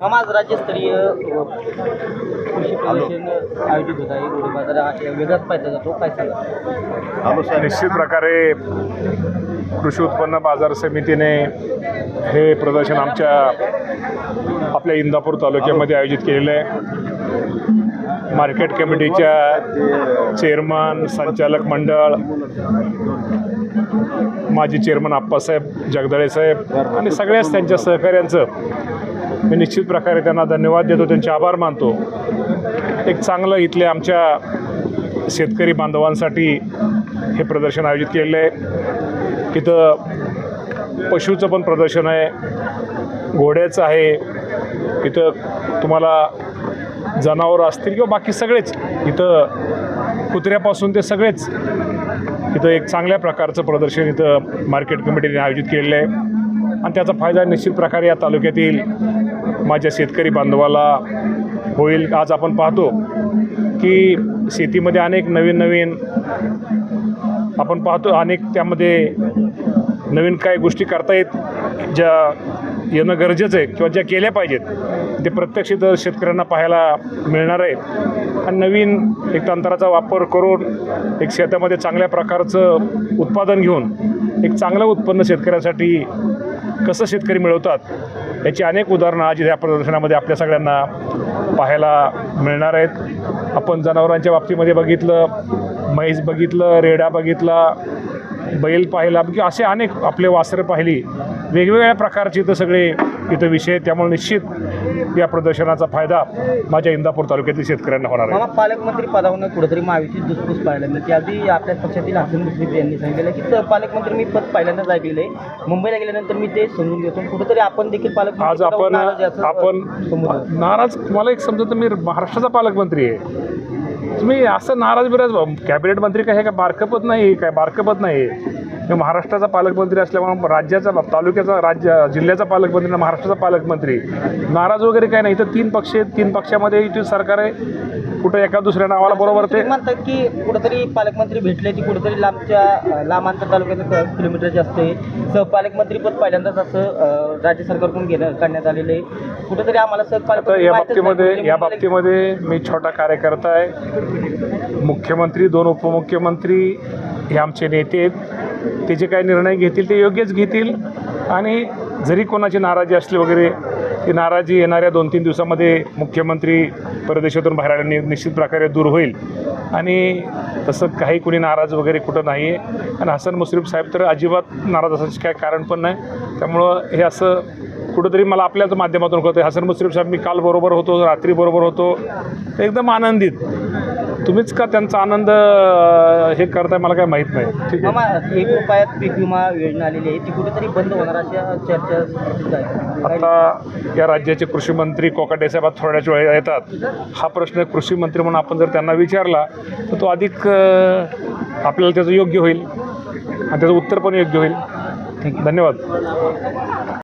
मामा आज राज्यस्तरीय कृषी प्रदर्शन आयोजित होत आहे. गोडी बाजार हा वेगळाच पाहिजे जातो. काय सांगा? निश्चित प्रकारे कृषी उत्पन्न बाजार समितीने हे प्रदर्शन आमच्या आपल्या इंदापूर तालुक्यामध्ये आयोजित केलेलं आहे. मार्केट कमिटीच्या चेअरमन संचालक मंडळ माजी चेअरमन आप्पासाहेब जगदाळे साहेब आणि सगळ्याच त्यांच्या सहकाऱ्यांचं मी निश्चित प्रकारे त्यांना धन्यवाद देतो त्यांचे आभार मानतो. एक चांगलं इथले आमच्या शेतकरी बांधवांसाठी हे प्रदर्शन आयोजित केलेलं आहे. इथं पशूचं पण प्रदर्शन आहे घोड्याचं आहे इथं तुम्हाला जनावरं असतील किंवा बाकी सगळेच इथं कुत्र्यापासून ते सगळेच इथं एक चांगल्या प्रकारचं प्रदर्शन इथं मार्केट कमिटीने आयोजित केलेलं आहे. आणि त्याचा फायदा निश्चित प्रकारे या तालुक्यातील माझ्या शेतकरी बांधवाला होईल. आज आपण पाहतो की शेतीमध्ये अनेक नवीन नवीन आपण पाहतो अनेक त्यामध्ये नवीन काय गोष्टी करता येत ज्या येणं गरजेचं आहे किंवा ज्या केल्या पाहिजेत ते प्रत्यक्ष इथं शेतकऱ्यांना पाहायला मिळणार आहे. आणि नवीन एक तंत्राचा वापर करून एक शेतामध्ये चांगल्या प्रकारचं उत्पादन घेऊन एक चांगलं उत्पन्न शेतकऱ्यांसाठी कसं शेतकरी मिळवतात याची अनेक उदाहरणं आज या प्रदर्शनामध्ये आपल्या सगळ्यांना पाहायला मिळणार आहेत. आपण जनावरांच्या बाबतीमध्ये बघितलं म्हैस बघितलं रेडा बघितला बैल पाहिला की असे अनेक आपले वासरं पाहिली. वेगवेगळ्या प्रकारचे इथं सगळे इथं विषय त्यामुळे निश्चित या प्रदर्शनाचा फायदा माझ्या इंदापूर तालुक्यातील शेतकऱ्यांना होणार आहे. पालकमंत्री पदावरून कुठेतरी महायुतीत दुसपूस पाहायला मिळते आधी आपल्या पक्षातील हसन मुश्रीफ यांनी सांगितलं की "सर, पालकमंत्री मी पद पहिल्यांदाच ऐकलेलं आहे मुंबईला गेल्यानंतर मी ते समजून घेतो. कुठेतरी आपण देखील पालकमंत्री आज आपण आपण. नाराज मला एक समजतं मी महाराष्ट्राचा पालकमंत्री आहे. तुम्ही असं नाराज बिराज कॅबिनेट मंत्री काय हे काय बारकपत नाही काय बारकपत नाही. मी महाराष्ट्राचा पालकमंत्री असल्यामुळे राज्याचा तालुक्याचा राज्य जिल्ह्याचा पालकमंत्री ना महाराष्ट्राचा पालकमंत्री. नाराज वगैरे काय नाही. इथं तीन पक्ष आहेत. तीन पक्षामध्ये इथे सरकार आहे. कुठं एका दुसऱ्या नावाला बरोबर ते म्हणतात की कुठेतरी पालकमंत्री भेटले ती कुठेतरी लांबच्या अ, लांब अंतर तालुक्याचं क- किलोमीटर जास्त आहे. सहपालकमंत्री पद पहिल्यांदाच असं राज्य सरकारकडून घेणं करण्यात आलेलं आहे. कुठेतरी आम्हाला आता सहपालकमंत्री या. बाबतीमध्ये म्हणजे या बाबतीमध्ये मी छोटा कार्यकर्ता आहे. मुख्यमंत्री दोन उपमुख्यमंत्री हे आमचे नेते आहेत. ते जे काही निर्णय घेतील ते योग्यच घेतील. आणि जरी कोणाची नाराजी असली वगैरे ती नाराजी येणाऱ्या दोन तीन दिवसामध्ये मुख्यमंत्री परदेशातून बाहेर आल्याने निश्चित प्रकारे दूर होईल. आणि तसं काही कुणी नाराज वगैरे कुठं नाही आहे आणि हसन मुश्रीफ साहेब तर अजिबात नाराज असण्याचे काय कारण पण नाही. त्यामुळं हे असं कुठंतरी मला आपल्याच माध्यमातून कळतं हसन मुश्रीफ साहेब मी काल बरोबर होतो रात्री बरोबर होतो. तर एकदम आनंदित. तुम्हीच का त्यांचा आनंद अं, हे करताय मला काय माहीत नाही. ठीक आहे. मामा एक रुपयात पीक विमा योजना आलेली आहे. ती कुठेतरी बंद होणार अशा चर्चा आहे. आता या राज्याचे कृषी मंत्री कोकाटे साहेब थोड्याच वेळ येतात. हा प्रश्न कृषी मंत्री म्हणून आपण जर त्यांना विचारला तर तो अधिक अं, आपल्याला त्याचं योग्य होईल. आणि त्याचं उत्तर पण योग्य होईल. धन्यवाद.